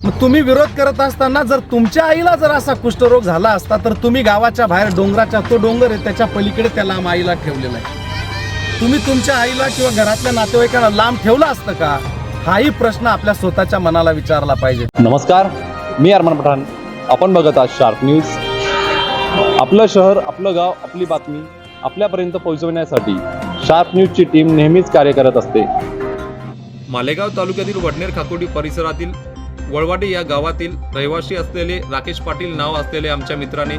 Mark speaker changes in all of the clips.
Speaker 1: मग तुम्ही विरोध करत असताना जर तुमच्या आईला जर असा कुष्ठरोग झाला असता तर तुम्ही गावाच्या बाहेर डोंगराच्या तो डोंगर आहे त्याच्या पलीकडे त्या लांब आईला ठेवलेला आहे. तुम्ही तुमच्या आईला किंवा घरातल्या नातेवाईकांना लांब ठेवलं असतं का? हाही प्रश्न आपल्या स्वतःच्या मनाला विचारला पाहिजे.
Speaker 2: नमस्कार मी अरमान पठाण. आपण बघत आहात शार्प न्यूज आपलं शहर आपलं गाव आपली बातमी आपल्यापर्यंत पोहोचवण्यासाठी शार्प न्यूजची टीम नेहमीच कार्य करत असते.
Speaker 3: मालेगाव तालुक्यातील वडनेर खातोडी परिसरातील वळवाडी या गावातील रहिवासी असलेले राकेश पाटील नाव असलेले आमच्या मित्राने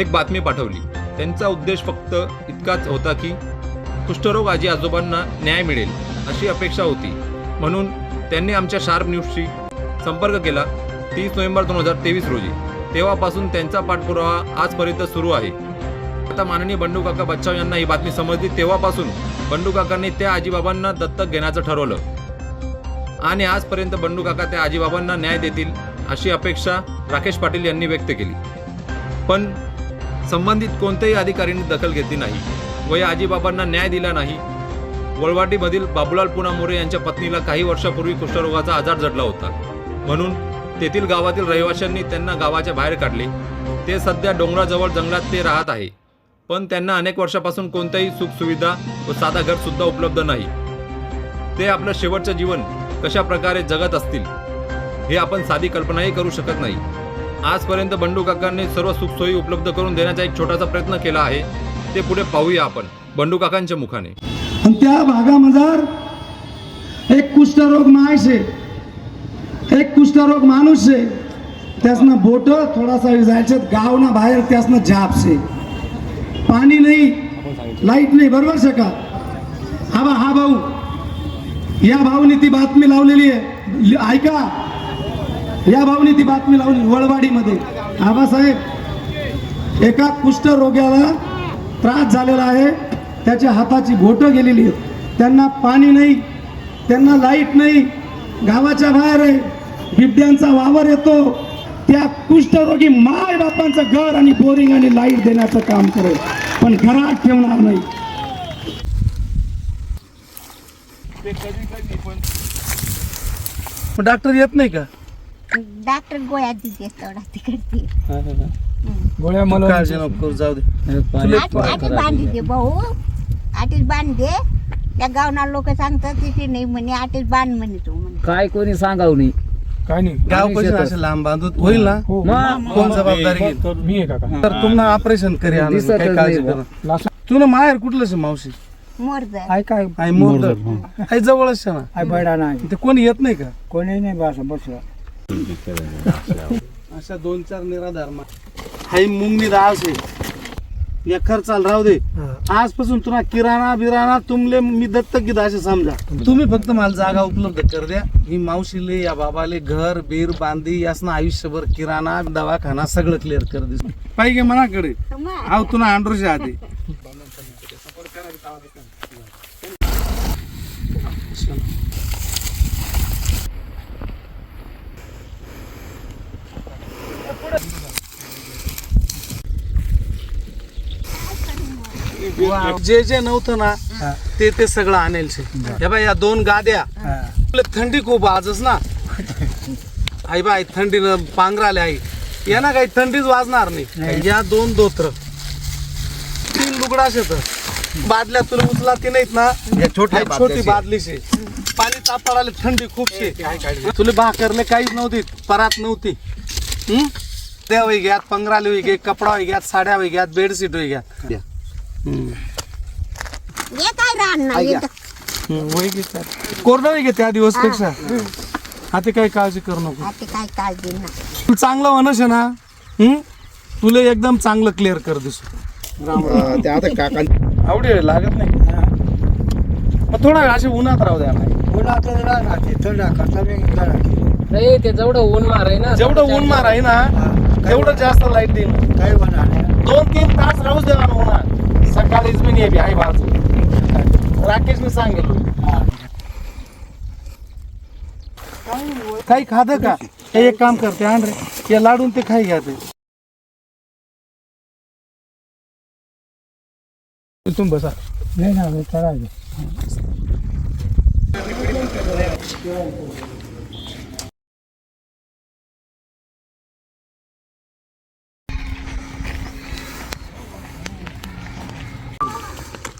Speaker 3: एक बातमी पाठवली. त्यांचा उद्देश फक्त इतकाच होता की कुष्ठरोग आजी आजोबांना न्याय मिळेल अशी अपेक्षा होती. म्हणून त्यांनी आमच्या शार्प न्यूजशी संपर्क केला तीस नोव्हेंबर दोन हजार तेवीस रोजी. तेव्हापासून त्यांचा पाठपुरावा आजपर्यंत सुरू आहे. आता माननीय बंडू काका बच्चाव यांना ही बातमी समजली. तेव्हापासून बंडू काकांनी त्या आजीबाबांना दत्तक घेण्याचं ठरवलं. आणि आजपर्यंत बंडू काका त्या आजीबाबांना न्याय देतील अशी अपेक्षा राकेश पाटील यांनी व्यक्त केली. पण संबंधित कोणत्याही अधिकाऱ्यांनी दखल घेतली नाही व या आजीबाबांना न्याय दिला नाही. वळवाटीमधील बाबुलाल पुना मोरे यांच्या पत्नीला काही वर्षापूर्वी कुष्ठरोगाचा आजार जडला होता. म्हणून तेथील गावातील रहिवाशांनी त्यांना गावाच्या बाहेर काढले. ते सध्या डोंगराजवळ जंगलात ते राहत आहे. पण त्यांना अनेक वर्षापासून कोणत्याही सुखसुविधा व साधा घर सुद्धा उपलब्ध नाही. ते आपलं शेवटचं जीवन कशा प्रकारे जगत असतील हे आपण साधी कल्पनाही करू शकत नाही. आजपर्यंत बंडू काकांनी सर्व सुखसोयी उपलब्ध करून देण्याचा एक छोटासा प्रयत्न केला आहे ते पुढे पाहूया आपण बंडू काकांच्या मुखाने.
Speaker 4: आणि त्या भागामझार एक कुष्ठरोग माणूस आहे एक कुष्ठरोग माणूस आहे त्यासनं बोट थोडासा जायचं गाव ना बाहेर त्यासनं झाप से पाणी नाही लाइट नाही बरोबर शका? हा बा हा भाऊ या भावनी ती बातमी लावलेली आहे. ऐका. या भावनी ती बातमी लावली वळवाडीमध्ये. आबासाहेब एका कुष्ठरोग्याला त्रास झालेला आहे. त्याच्या हाताची बोटं गेलेली आहेत. त्यांना पाणी नाही त्यांना लाइट नाही गावाच्या बाहेर आहे. बिबड्यांचा वावर येतो. त्या कुष्ठरोगी माय बापांचं घर आणि बोरिंग आणि लाइट देण्याचं काम करेल. पण घरात ठेवणार नाही.
Speaker 1: मग डॉक्टर येत नाही का?
Speaker 5: डॉक्टर गोळ्या देते थोडा तिकडची
Speaker 1: गोळ्या मला काळजी नको करू, जाऊ दे.
Speaker 5: दे भाऊ. आटीच बांध दे. त्या गावना लोक सांगतात तिथे नाही म्हणे आटीच बांध म्हणे तू म्हणे.
Speaker 6: काय कोणी सांगाव नाही?
Speaker 7: काय नाही.
Speaker 1: गाव पैसे असे लांब बांधून होईल ना?
Speaker 7: हो
Speaker 6: मग
Speaker 1: कोण जबाबदारी घेईल?
Speaker 7: मी आहे काका.
Speaker 1: तर तुम्हाला ऑपरेशन करी
Speaker 6: दिसतच नाही
Speaker 1: तू ना माहेर कुठलं मावशी?
Speaker 7: आहे काय?
Speaker 1: जवळच शे ना?
Speaker 7: आहे बैडा नाही.
Speaker 1: ते कोणी येत नाही का?
Speaker 7: कोणी नाही बस बसला
Speaker 1: अशा दोन चार निराधार मा हाई मुंगनी डाळ शे या खर्चाला राहू दे. आजपासून तुला किराणा बिराणा तुमले मी दत्तक घेत असे समजा. तुम्ही फक्त मला जागा उपलब्ध कर द्या. ही मावशीले या बाबाले घर बीर बांधी यासना आयुष्यभर किराणा दवाखाना सगळं क्लिअर कर दे पाहिजे मनाकडे. आव तुला आंड्रोच्या आधी. जे जे नव्हतं ना ते ते सगळं आणेल हे बाय या दोन गाद्या. थंडी खूप आजच ना. आई बाय थंडीनं पांघराले आई. या ना काही थंडीच वाजणार नाही. या दोन दोत्र तीन लुगडा शेत बादल्या तुला उचला ती नाहीत ना. या छोटी छोटी बादली शे. पाणी तापाड आले थंडी खूप शे. तुला भाकरले काहीच नव्हती. परात नव्हती. हम्म? होई घ्यात पंगराले होई घे कपडा होई घ्यात साड्या होई घ्यात
Speaker 5: ये काय राहणार येतं.
Speaker 1: कोरडा घे त्या दिवसपेक्षा आता काही काळजी करू नको.
Speaker 5: आता काय काळजी ना
Speaker 1: तू चांगलं म्हणस आहे ना हम्म? तुला एकदम चांगलं क्लिअर कर दिसू आवडी लागत नाही. मग थोडा असे उन्हात राहू द्या.
Speaker 6: नाही ते जेवढं ऊन मार आहे ना
Speaker 1: जेवढं ऊन मार आहे ना तेवढं जास्त लाइट देईन दोन तीन तास राहूच देवा ना उन्हात. नेबी आई बाजू. राकेशने सांगितलं. काही खाद का? हे एक काम करते आण रे. या लाडून ते खाई घ्या ते.
Speaker 7: तुम्ही बसा. नाही ना चला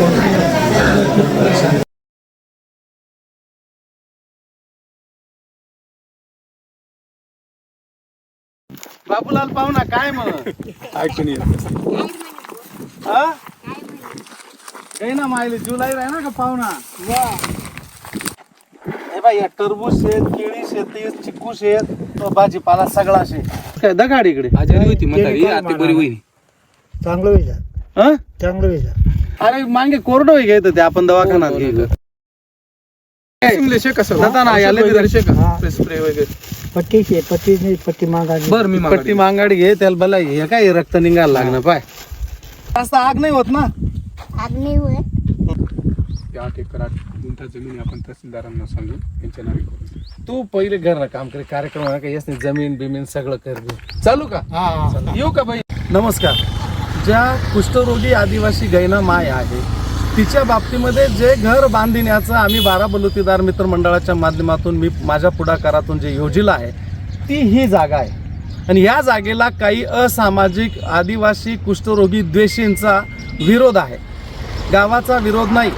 Speaker 1: मी. बाबूलाल पाहुणा काय मग?
Speaker 7: ऐकून
Speaker 1: हा? काही ना माहिले जुलै आहे ना का पाहुणा? हे बाई टरबूज शेत केळी शेती चिक्कू शेत भाजीपाला सगळा शेत. काय दगाड इकडे?
Speaker 7: आजारी होती बरी होईल
Speaker 4: चांगलं विचार
Speaker 1: हं?
Speaker 4: चांगलं विचार
Speaker 1: अरे मागे कोरडं होई घ्यायचं ते आपण दवाखान्यात घ्यायचं
Speaker 7: कसं?
Speaker 1: जाता ना, याला.
Speaker 7: स्प्रे वगैरे.
Speaker 4: पट्टी शे पट्टी नाही पट्टी मागायची
Speaker 7: बर मी
Speaker 1: पट्टी मांगाडी घे त्याला बला हे काय रक्त निघायला लागणार पाय. जास्त आग नाही होत ना?
Speaker 5: आग नाही होत.
Speaker 7: आठ एकर आठ गुंठा जमीन आपण तहसीलदारांना सांगू? यांच्या नावे करू
Speaker 1: तू पहिले घर काम करे कार्यक्रम येस नाही जमीन बिमीन सगळं कर. चालू का? येऊ का बाई? नमस्कार. ज्या कुष्ठरोगी आदिवासी गैना माय आहे तिच्या बाबतीमध्ये जे घर बांधण्याचं आम्ही बारा बलुतीदार मित्र मंडळाच्या माध्यमातून मी माझ्या पुढाकारातून जे योजिलं आहे ती ही जागा आहे. आणि या जागेला काही असामाजिक आदिवासी कुष्ठरोगी द्वेषींचा विरोध आहे. गावाचा विरोध नाही.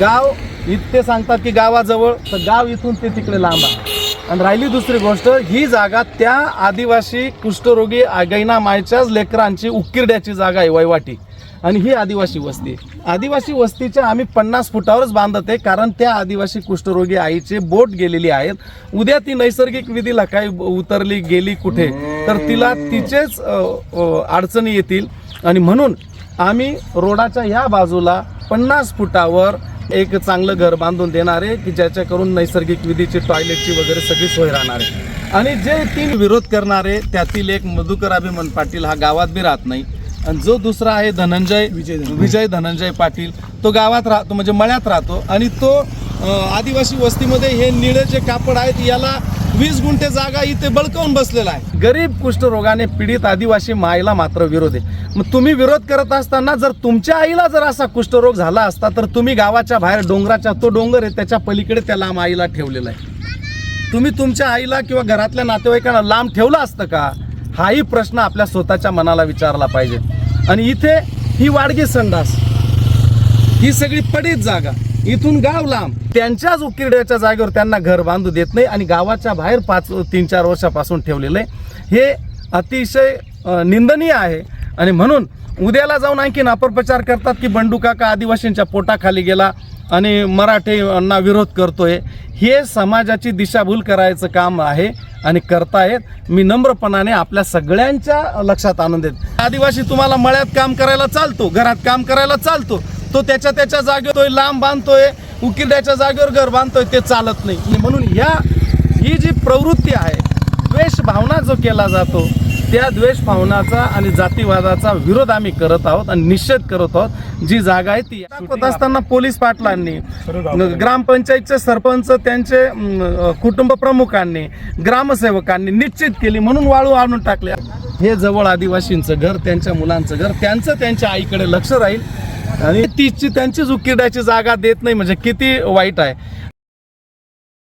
Speaker 1: गाव इतके सांगतात की गावाजवळ तर गाव इथून ते तिकडे लांब आहे. आणि राहिली दुसरी गोष्ट ही जागा त्या आदिवासी कुष्ठरोगी गैना मायच्याच लेकरांची उकिरड्याची जागा आहे वैवाटी. आणि ही आदिवासी वस्ती आदिवासी वस्तीच्या आम्ही पन्नास फुटावरच बांधत आहे कारण त्या आदिवासी कुष्ठरोगी आईचे बोट गेलेली आहेत. उद्या ती नैसर्गिक विधीला काही उतरली गेली कुठे तर तिला तिचेच अडचणी येतील. आणि म्हणून आम्ही रोडाच्या ह्या बाजूला पन्नास फुटावर एक चांगलं घर बांधून देणार आहे की ज्याच्या करून नैसर्गिक विधीची टॉयलेटची वगैरे सगळी सोय राहणार आहे. आणि जे तीन विरोध करणारे त्यातील एक मधुकर अभिमन पाटील हा गावात बी राहत नाही. आणि जो दुसरा आहे धनंजय
Speaker 7: विजय धनंजय.
Speaker 1: विजय धनंजय पाटील. तो गावात राहतो म्हणजे मळ्यात राहतो. आणि तो आदिवासी वस्तीमध्ये हे निळे जे कापड आहेत याला वीस गुंठे जागा इथे बळकावून बसलेला आहे. गरीब कुष्ठरोगाने पीडित आदिवासी मायला मात्र विरोध आहे. मग तुम्ही विरोध करत असताना जर तुमच्या आईला जर असा कुष्ठरोग झाला असता तर तुम्ही गावाच्या बाहेर डोंगराच्या तो डोंगर आहे त्याच्या पलीकडे त्या लांब आईला ठेवलेला आहे. तुम्ही तुमच्या आईला किंवा घरातल्या नातेवाईकांना लांब ठेवलं असतं का? हाही प्रश्न आपल्या स्वतःच्या मनाला विचारला पाहिजे. आणि इथे ही वाडगी संडास ही सगळी पडीत जागा इथून गाव लांब. त्यांच्याच उकिरड्याच्या जागेवर त्यांना घर बांधू देत नाही आणि गावाच्या बाहेर पाच तीन चार वर्षापासून ठेवलेलं आहे. हे अतिशय निंदनीय आहे. आणि म्हणून उद्याला जाऊन आणखीन अपप्रचार करतात की बंडू काका आदिवासींच्या पोटाखाली गेला आणि मराठींना विरोध करतोय. हे समाजाची दिशाभूल करायचं काम आहे आणि करतायत. मी नम्रपणाने आपल्या सगळ्यांच्या लक्षात आणून देत. आदिवासी तुम्हाला मळ्यात काम करायला चालतो घरात काम करायला चालतो. तो त्याच्या त्याच्या जागेवर लांब बांधतोय उकिरड्याच्या जागेवर घर बांधतोय ते चालत नाही. म्हणून ह्या ही जी प्रवृत्ती आहे द्वेष भावना जो केला जातो त्या द्वेष भावनाचा आणि जातीवादाचा विरोध आम्ही करत आहोत आणि निषेध करत आहोत. जी जागा आहे ती दाखवत असताना पोलीस पाटलांनी ग्रामपंचायतचे सरपंच त्यांचे कुटुंब प्रमुखांनी ग्रामसेवकांनी निश्चित केली म्हणून वाळू आणून टाकले हे जवळ आदिवासींचं घर त्यांच्या मुलांचं घर त्यांचं त्यांच्या आईकडे लक्ष राहील. आणि तीची त्यांचीच उकिरड्याची जागा देत नाही म्हणजे किती वाईट आहे.